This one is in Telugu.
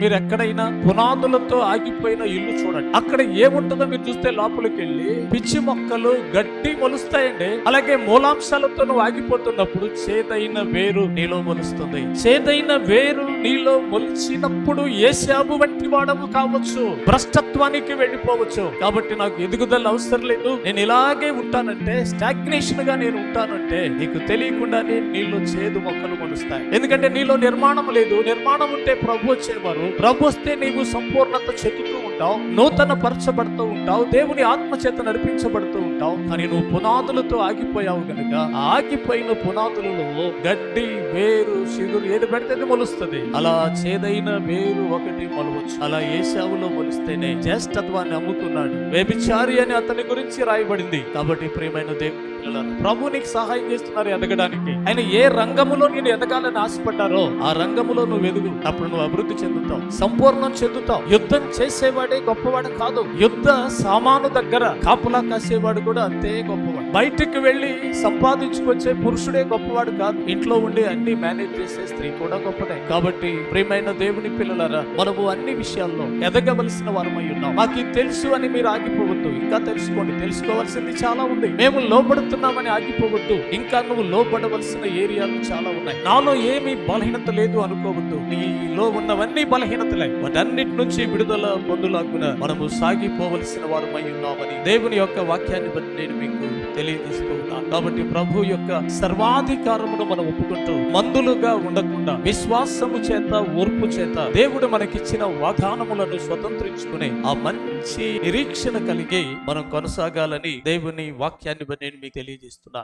మీరు ఎక్కడైనా పునాదులతో ఆగిపోయిన ఇల్లు చూడండి. అక్కడ ఏముంటుందో మీరు చూస్తే లోపలికి వెళ్ళి పిచ్చి మొక్కలు గడ్డి మొలుస్తాయండి. అలాగే మూలాంశాలతో నువ్వు ఆగిపోతున్నప్పుడు చేదైన వేరు నీలో మొలుస్తుంది. చేదైన వేరు నీలో మొలిచినప్పుడు ఏశాబు వంటి వాడము కావచ్చు. భ్రష్టత్వానికి వెళ్ళిపోవచ్చు. కాబట్టి నాకు ఎదుగుదల అవసరం లేదు. నేను ఇలాగే ఉంటానంటే స్టాగ్నేషన్గా నేను ఉంటానంటే నీకు తెలియకుండానే నీళ్ళు చేదు మొక్కలు మొలుస్తాయి. ఎందుకంటే నీలో నిర్మాణం లేదు. నిర్మాణం ఉంటే ప్రభు వచ్చేవారు. ప్రభు వస్తే నీవు సంపూర్ణత చెందుతూ ఉంటావు నూతన పరచబడుతూ ఉంటావు దేవుని ఆత్మ చేత నడిపించబడుతూ ఉంటావు. కానీ నువ్వు పునాదులతో ఆగిపోయావు కనుక ఆగిపోయిన పునాదులలో గడ్డి వేరు చిగురు ఏది పెడితే మొలుస్తుంది. అలా చేదైన వేరు ఒకటి మొలవచ్చు. అలా ఏసావులో మొలిస్తేనే జ్యేష్ఠత్వాన్ని అమ్ముకున్నాడు వ్యభిచారి అని అతని గురించి రాయబడింది. కాబట్టి ప్రియమైన దేవుడు పిల్లలారా, ప్రభు నీకు సహాయం చేస్తున్నారు ఎదగడానికి. ఆయన ఏ రంగములో నేను ఎదగాలని ఆశపడ్డారో ఆ రంగములో నువ్వు ఎదుగు. అప్పుడు నువ్వు అభివృద్ధి చెందుతావు. సంపూర్ణం చెందుతావు. యుద్ధం చేసేవాడే గొప్పవాడు కాదు. యుద్ధ సామాను దగ్గర కాపులా కాసేవాడు కూడా అంతే గొప్పవాడు. బయటికి వెళ్ళి సంపాదించుకొచ్చే పురుషుడే గొప్పవాడు కాదు. ఇంట్లో ఉండి అన్ని మేనేజ్ చేసే స్త్రీ కూడా గొప్పదే. కాబట్టి ప్రియమైన దేవుని పిల్లలారా మనము అన్ని విషయాల్లో ఎదగవలసిన వారమై ఉన్నాం. మాకు తెలుసు అని మీరు ఆగిపోవద్దు. ఇంకా తెలుసుకోండి. తెలుసుకోవాల్సింది చాలా ఉంది. మేము లోపడుతున్నామని ఆగిపోవద్దు. ఇంకా నువ్వు లోపడవలసిన ఏరియాలు చాలా ఉన్నాయి. నాలో ఏమీ బలహీనత లేదు అనుకోవద్దు. నీలో ఉన్నవన్నీ బలహీనతలే. వాటన్నిటి నుంచి విడుదల పొందులాగున మనము సాగిపోవలసిన వారమై ఉన్నామని దేవుని యొక్క వాక్యాన్ని బట్టి నేను మీకు తెలియజేస్తూ ఉన్నాను కాబట్టి ప్రభు యొక్క సర్వాధికారమును మనం ఒప్పుకుంటూ మందులుగా ఉండకుండా విశ్వాసము చేత ఓర్పు చేత దేవుడు మనకిచ్చిన వాగ్దానములను స్వతంత్రించుకునే ఆ మంచి నిరీక్షణ కలిగి మనం కొనసాగాలని దేవుని వాక్యాన్ని నేను మీకు తెలియజేస్తున్నాను